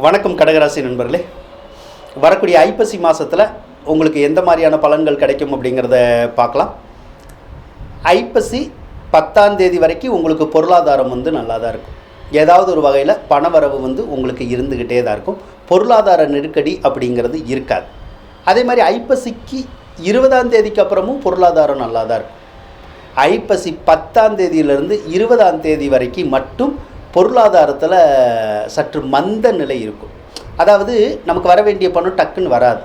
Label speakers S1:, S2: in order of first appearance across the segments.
S1: வணக்கம் கடகராசி நண்பர்களே. வரக்கூடிய ஐப்பசி மாதத்தில் உங்களுக்கு எந்த மாதிரியான பலன்கள் கிடைக்கும் அப்படிங்கிறத பார்க்கலாம். ஐப்பசி பத்தாம் தேதி வரைக்கும் உங்களுக்கு பொருளாதாரம் வந்து நல்லா தான் இருக்கும். ஏதாவது ஒரு வகையில் பணவரவு வந்து உங்களுக்கு இருந்துக்கிட்டே தான் இருக்கும். பொருளாதார நெருக்கடி அப்படிங்கிறது இருக்காது. அதே மாதிரி ஐப்பசிக்கு இருபதாம் தேதிக்கு அப்புறமும் பொருளாதாரம் நல்லா தான் இருக்கும். ஐப்பசி பத்தாம் தேதியிலிருந்து இருபதாம் தேதி வரைக்கும் மட்டும் பொருளாதாரத்தில் சற்று மந்த நிலை இருக்கும். அதாவது நமக்கு வர வேண்டிய பணம் டக்குன்னு வராது.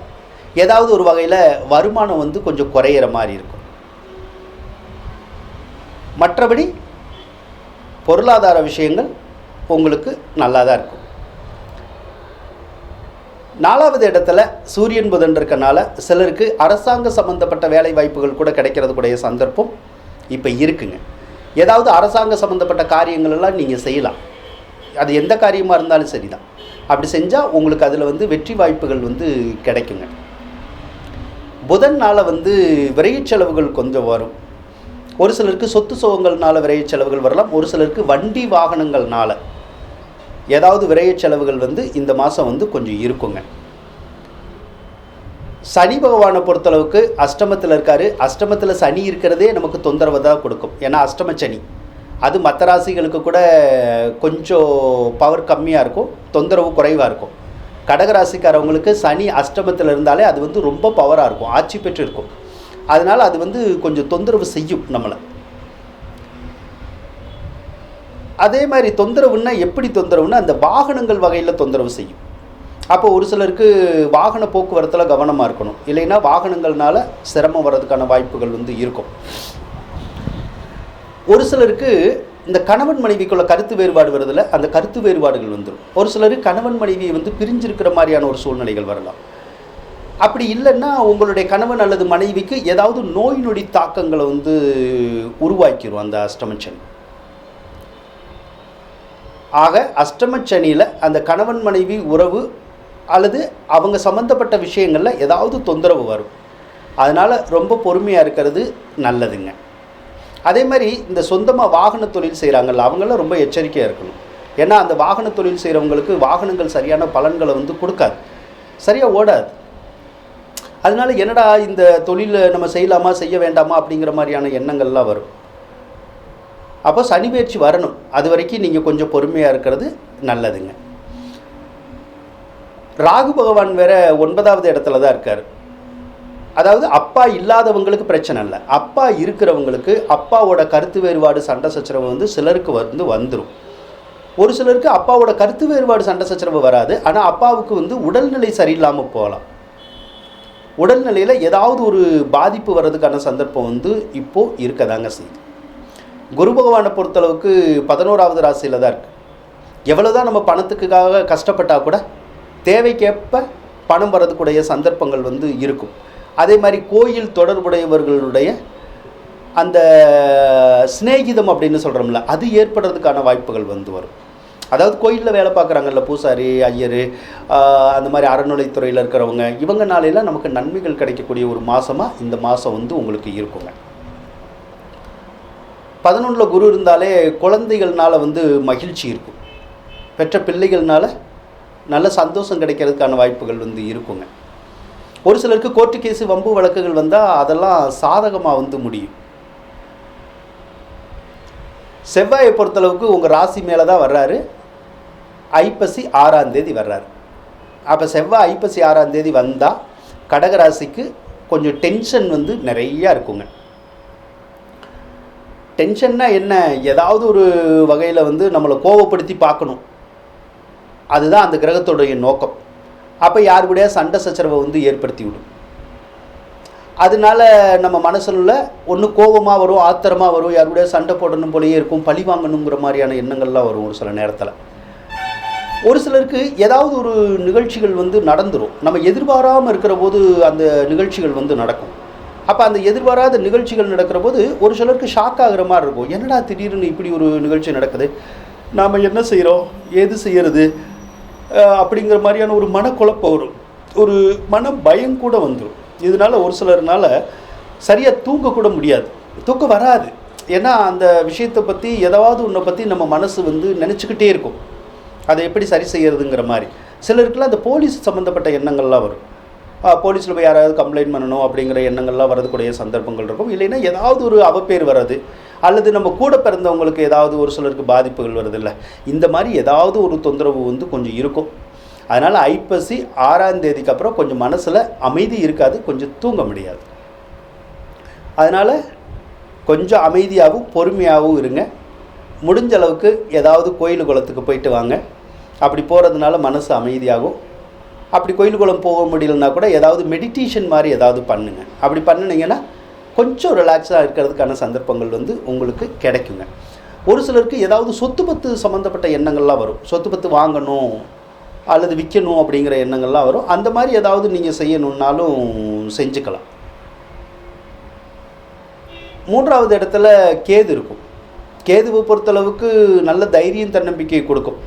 S1: ஏதாவது ஒரு வகையில் வருமானம் வந்து கொஞ்சம் குறையிற மாதிரி இருக்கும். மற்றபடி பொருளாதார விஷயங்கள் உங்களுக்கு நல்லா தான் இருக்கும். நாலாவது இடத்துல சூரியன் புதன் இருக்கனால சிலருக்கு அரசாங்க சம்மந்தப்பட்ட வேலை வாய்ப்புகள் கூட கிடைக்கிறதுக்குடைய சந்தர்ப்பம் இப்போ இருக்குங்க. ஏதாவது அரசாங்க சம்மந்தப்பட்ட காரியங்கள் எல்லாம் நீங்கள் செய்யலாம். அது எந்த காரியமாக இருந்தாலும் சரி தான் அப்படி செஞ்சால் உங்களுக்கு அதில் வந்து வெற்றி வாய்ப்புகள் வந்து கிடைக்குங்க. புதன் நாளில் வந்து விரைவுச் செலவுகள் கொஞ்சம் வரும். ஒரு சிலருக்கு சொத்து சுகங்கள்னால விரைவுச் செலவுகள் வரலாம். ஒரு சிலருக்கு வண்டி வாகனங்கள்னால ஏதாவது விரைவுச் செலவுகள் வந்து இந்த மாதம் வந்து கொஞ்சம் இருக்குங்க. சனி பகவானை பொறுத்தளவுக்கு அஷ்டமத்தில் இருக்கார். அஷ்டமத்தில் சனி இருக்கிறதே நமக்கு தொந்தரவு தான் கொடுக்கும். ஏன்னா அஷ்டம சனி. அது மற்ற ராசிகளுக்கு கூட கொஞ்சம் பவர் கம்மியாக இருக்கும். தொந்தரவு குறைவாக இருக்கும். கடகராசிக்காரவங்களுக்கு சனி அஷ்டமத்தில் இருந்தாலே அது வந்து ரொம்ப பவராக இருக்கும். ஆட்சி பெற்று இருக்கும். அதனால் அது வந்து கொஞ்சம் தொந்தரவு செய்யும் நம்மளை. அதே மாதிரி தொந்தரவுன்னா எப்படி தொந்தரவுன்னா அந்த வாகனங்கள் வகையில் தொந்தரவு செய்யும். அப்போ ஒரு சிலருக்கு வாகன போக்குவரத்தில் கவனமாக இருக்கணும். இல்லைன்னா வாகனங்கள்னால சிரமம் வர்றதுக்கான வாய்ப்புகள் வந்து இருக்கும். ஒரு சிலருக்கு இந்த கணவன் மனைவிக்குள்ள கருத்து வேறுபாடு வருதுல அந்த கருத்து வேறுபாடுகள் வந்துடும் ஒரு சிலருக்கு கணவன் மனைவி வந்து பிரிஞ்சிருக்கிற மாதிரியான ஒரு சூழ்நிலைகள் வரலாம். அப்படி இல்லைன்னா உங்களுடைய கணவன் அல்லது மனைவிக்கு ஏதாவது நோய் நொடி தாக்கங்களை வந்து உருவாக்கிடும் அந்த அஷ்டமச்சனி ஆக அஷ்டமச்சனியில் அந்த கணவன் மனைவி உறவு அல்லது அவங்க சம்மந்தப்பட்ட விஷயங்களில் ஏதாவது தொந்தரவு வரும். அதனால் ரொம்ப பொறுமையாக இருக்கிறது நல்லதுங்க. அதே மாதிரி இந்த சொந்தமாக வாகன தொழில் செய்கிறாங்கல்ல அவங்களாம் ரொம்ப எச்சரிக்கையாக இருக்கணும். ஏன்னா அந்த வாகன தொழில் செய்கிறவங்களுக்கு வாகனங்கள் சரியான பலன்களை வந்து கொடுக்காது. சரியாக ஓடாது. அதனால என்னடா இந்த தொழிலை நம்ம செய்யலாமா செய்ய வேண்டாமா அப்படிங்கிற மாதிரியான எண்ணங்கள்லாம் வரும். அப்போ சனி பயிற்சி வரணும். அது வரைக்கும் நீங்கள் கொஞ்சம் பொறுமையாக இருக்கிறது நல்லதுங்க. ராகு பகவான் வேற ஒன்பதாவது இடத்துல தான் இருக்கார். அதாவது அப்பா இல்லாதவங்களுக்கு பிரச்சனை இல்லை. அப்பா இருக்கிறவங்களுக்கு அப்பாவோட கருத்து வேறுபாடு சண்டை சச்சரவு வந்து சிலருக்கு வந்து வந்துடும் ஒரு சிலருக்கு அப்பாவோட கருத்து வேறுபாடு சண்டை சச்சரவு வராது. ஆனால் அப்பாவுக்கு வந்து உடல்நிலை சரியில்லாமல் போகலாம். உடல்நிலையில் ஏதாவது ஒரு பாதிப்பு வர்றதுக்கான சந்தர்ப்பம் வந்து இப்போது இருக்கதாங்க செய்யுது. குரு பகவானை பொறுத்தளவுக்கு பதினோராவது ராசியில் தான் இருக்குது எவ்வளோ தான் நம்ம பணத்துக்காக கஷ்டப்பட்டால் கூட தேவைக்கேற்ப பணம் வர்றதுக்குடைய சந்தர்ப்பங்கள் வந்து இருக்கும். அதே மாதிரி கோயில் தொடர்புடையவர்களுடைய அந்த சிநேகிதம் அப்படின்னு சொல்கிறோம்ல அது ஏற்படுறதுக்கான வாய்ப்புகள் வந்து வரும். அதாவது கோயிலில் வேலை பார்க்குறாங்கல்ல பூசாரி ஐயர் அந்த மாதிரி அறநிலைத்துறையில் இருக்கிறவங்க இவங்கனாலெல்லாம் நமக்கு நன்மைகள் கிடைக்கக்கூடிய ஒரு மாதமாக இந்த மாதம் வந்து உங்களுக்கு இருக்குங்க. பதினொன்றில் குரு இருந்தாலே குழந்தைகள்னால் வந்து மகிழ்ச்சி இருக்கும். பெற்ற பிள்ளைகள்னால நல்ல சந்தோஷம் கிடைக்கிறதுக்கான வாய்ப்புகள் வந்து இருக்குங்க. ஒரு சிலருக்கு கோர்ட்டு கேஸு வம்பு வழக்குகள் வந்தால் அதெல்லாம் சாதகமாக வந்து முடியும். செவ்வாயை பொறுத்தளவுக்கு உங்கள் ராசி மேலே தான் வர்றாரு. ஐப்பசி ஆறாம் தேதி வர்றாரு. அப்போ செவ்வாய் ஐப்பசி ஆறாம் தேதி வந்தால் கடகராசிக்கு கொஞ்சம் டென்ஷன் வந்து நிறையா இருக்குங்க. டென்ஷன்னா என்ன? ஏதாவது ஒரு வகையில் வந்து நம்மளை கோவப்படுத்தி பார்க்கணும். அதுதான் அந்த கிரகத்துடைய நோக்கம். அப்போ யார் கூடயா சண்டை சச்சரவை வந்து ஏற்படுத்தி விடும். அதனால நம்ம மனசுல ஒன்று கோபமாக வரும் ஆத்திரமாக வரும் யார் கூடயா சண்டை போடணும் போலயே இருக்கும் பழி வாங்கணுங்கிற மாதிரியான எண்ணங்கள்லாம் வரும் ஒரு சில நேரத்தில். ஒரு சிலருக்கு ஏதாவது ஒரு நிகழ்ச்சிகள் வந்து நடந்துடும் நம்ம எதிர்பாராமல் இருக்கிற போது அந்த நிகழ்ச்சிகள் வந்து நடக்கும். அப்போ அந்த எதிர்பாராத நிகழ்ச்சிகள் நடக்கிற போது ஒரு சிலருக்கு ஷாக் ஆகிற மாதிரி இருக்கும். என்னடா திடீர்னு இப்படி ஒரு நிகழ்ச்சி நடக்குது? நாம் என்ன செய்கிறோம் ஏது செய்கிறது அப்படிங்கிற மாதிரியான ஒரு மனக்குழப்பம் வரும். ஒரு மன பயம் கூட வந்துடும் இதனால ஒரு சிலர்னால சரியாக தூங்கக்கூட முடியாது. தூக்கம் வராது. ஏன்னா அந்த விஷயத்தை பற்றி எதாவது ஒன்றை பற்றி நம்ம மனசு வந்து நினச்சிக்கிட்டே இருக்கும். அதை எப்படி சரி செய்யறதுங்கிற மாதிரி. சிலருக்குலாம் அந்த போலீஸ் சம்மந்தப்பட்ட எண்ணங்கள்லாம் வரும். போலீஸில் போய் யாராவது கம்ப்ளைண்ட் பண்ணணும் அப்படிங்கிற எண்ணங்கள்லாம் வரதுக்கூடிய சந்தர்ப்பங்கள் இருக்கும். இல்லைன்னா ஏதாவது ஒரு அவப்பேர் வர்றது அல்லது நம்ம கூட பிறந்தவங்களுக்கு ஏதாவது ஒரு சிலருக்கு பாதிப்புகள் வருதில்ல இந்த மாதிரி ஏதாவது ஒரு தொந்தரவு வந்து கொஞ்சம் இருக்கும். அதனால் ஐப்பசி ஆறாம் தேதிக்கு அப்புறம் கொஞ்சம் மனசில் அமைதி இருக்காது கொஞ்சம் தூங்க முடியாது. அதனால் கொஞ்சம் அமைதியாகவும் பொறுமையாகவும் இருங்க. முடிஞ்ச அளவுக்கு ஏதாவது கோயில் குளத்துக்கு போயிட்டு வாங்க. அப்படி போகிறதுனால மனசு அமைதியாகும். அப்படி கோயில் குளம் போக முடியலன்னா கூட ஏதாவது மெடிடேஷன் மாதிரி ஏதாவது பண்ணுங்க. அப்படி பண்ணினீங்கன்னா கொஞ்சம் ரிலாக்ஸாக இருக்கிறதுக்கான சந்தர்ப்பங்கள் வந்து உங்களுக்கு கிடைக்குங்க. ஒரு சிலருக்கு ஏதாவது சொத்து பத்து சம்மந்தப்பட்ட எண்ணங்கள்லாம் வரும். சொத்து பத்து வாங்கணும் அல்லது விற்கணும் அப்படிங்கிற எண்ணங்கள்லாம் வரும். அந்த மாதிரி ஏதாவது நீங்கள் செய்யணுன்னாலும் செஞ்சுக்கலாம். மூன்றாவது இடத்துல கேது இருக்கும். கேதுவை பொறுத்தளவுக்கு நல்ல தைரியம் தன்னம்பிக்கை கொடுக்கும்.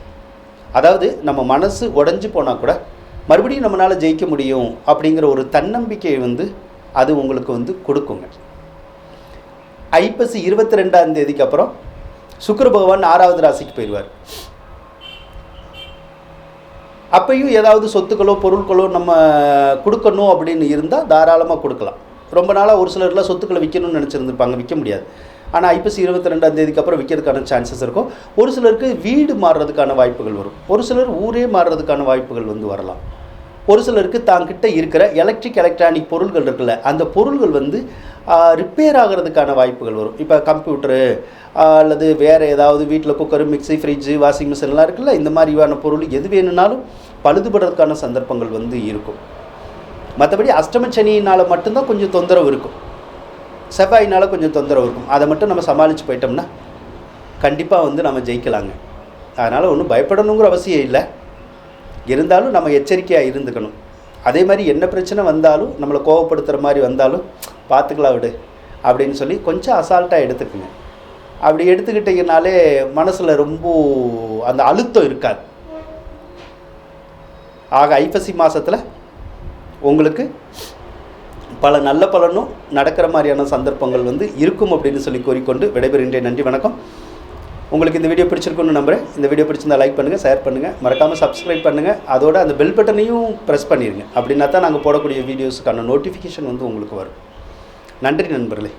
S1: அதாவது நம்ம மனசு உடஞ்சி போனால் கூட மறுபடியும் நம்மளால் ஜெயிக்க முடியும் அப்படிங்கிற ஒரு தன்னம்பிக்கையை வந்து அது உங்களுக்கு வந்து கொடுக்குங்க. ஐப்பசி இருபத்தி ரெண்டாம் தேதிக்கு அப்புறம் சுக்கர பகவான் ஆறாவது ராசிக்கு போயிடுவார். அப்பையும் ஏதாவது சொத்துக்களோ பொருட்களோ நம்ம கொடுக்கணும் அப்படின்னு இருந்தால் தாராளமாக கொடுக்கலாம். ரொம்ப நாளாக ஒரு சிலர்லாம் சொத்துக்களை விற்கணும்னு நினச்சிருந்துருப்பாங்க விற்க முடியாது. ஆனால் ஐப்பசி இருபத்தி ரெண்டாம் தேதிக்கு அப்புறம் விற்கிறதுக்கான சான்சஸ் இருக்கும். ஒரு சிலருக்கு வீடு மாறுறதுக்கான வாய்ப்புகள் வரும். ஒரு சிலர் ஊரே மாறுறதுக்கான வாய்ப்புகள் வந்து வரலாம். ஒரு சிலருக்கு தாங்கிட்ட இருக்கிற எலக்ட்ரிக் எலக்ட்ரானிக் பொருள்கள் இருக்குல்ல அந்த பொருள்கள் வந்து ரிப்பேர் ஆகிறதுக்கான வாய்ப்புகள் வரும். இப்போ கம்ப்யூட்டரு அல்லது வேறு ஏதாவது வீட்டில் குக்கர் மிக்ஸி ஃப்ரிட்ஜு வாஷிங் மிஷின்லாம் இருக்குல்ல இந்த மாதிரியான பொருள் எது வேணும்னாலும் பழுதுபடுறதுக்கான சந்தர்ப்பங்கள் வந்து இருக்கும். மற்றபடி அஷ்டமச்சனியினால் மட்டும்தான் கொஞ்சம் தொந்தரவு இருக்கும். செவ்வாயினால் கொஞ்சம் தொந்தரவு இருக்கும். அதை மட்டும் நம்ம சமாளித்து போயிட்டோம்னா கண்டிப்பாக வந்து நம்ம ஜெயிக்கலாங்க. அதனால் ஒன்றும் பயப்படணுங்கிற அவசியம் இல்லை. இருந்தாலும் நம்ம எச்சரிக்கையாக இருந்துக்கணும். அதே மாதிரி என்ன பிரச்சனை வந்தாலும் நம்மளை கோவப்படுத்துகிற மாதிரி வந்தாலும் பார்த்துக்கலாம் விடு அப்படின்னு சொல்லி கொஞ்சம் அசால்ட்டாக எடுத்துக்குங்க. அப்படி எடுத்துக்கிட்டிங்கனாலே மனசில் ரொம்ப அந்த அழுத்தம் இருக்காது. ஆக ஐப்பசி மாதத்தில் உங்களுக்கு பல நல்ல பலனும் நடக்கிற மாதிரியான சந்தர்ப்பங்கள் வந்து இருக்கும் அப்படின்னு சொல்லி கூறிக்கொண்டு விடைபெறுகின்றேன் நன்றி வணக்கம். உங்களுக்கு இந்த வீடியோ பிடிச்சிருக்குன்னு நம்புறேன். இந்த வீடியோ பிடிச்சிருந்தா லைக் பண்ணுங்கள் ஷேர் பண்ணுங்கள் மறக்காமல் சப்ஸ்கிரைப் பண்ணுங்கள் அதோட அந்த பெல் பட்டனையும் ப்ரெஸ் பண்ணிடுங்க அப்படின்னா தான் நாங்கள் போடக்கூடிய வீடியோஸுக்கான நோட்டிஃபிகேஷன் வந்து உங்களுக்கு வரும். நன்றி நண்பர்களே.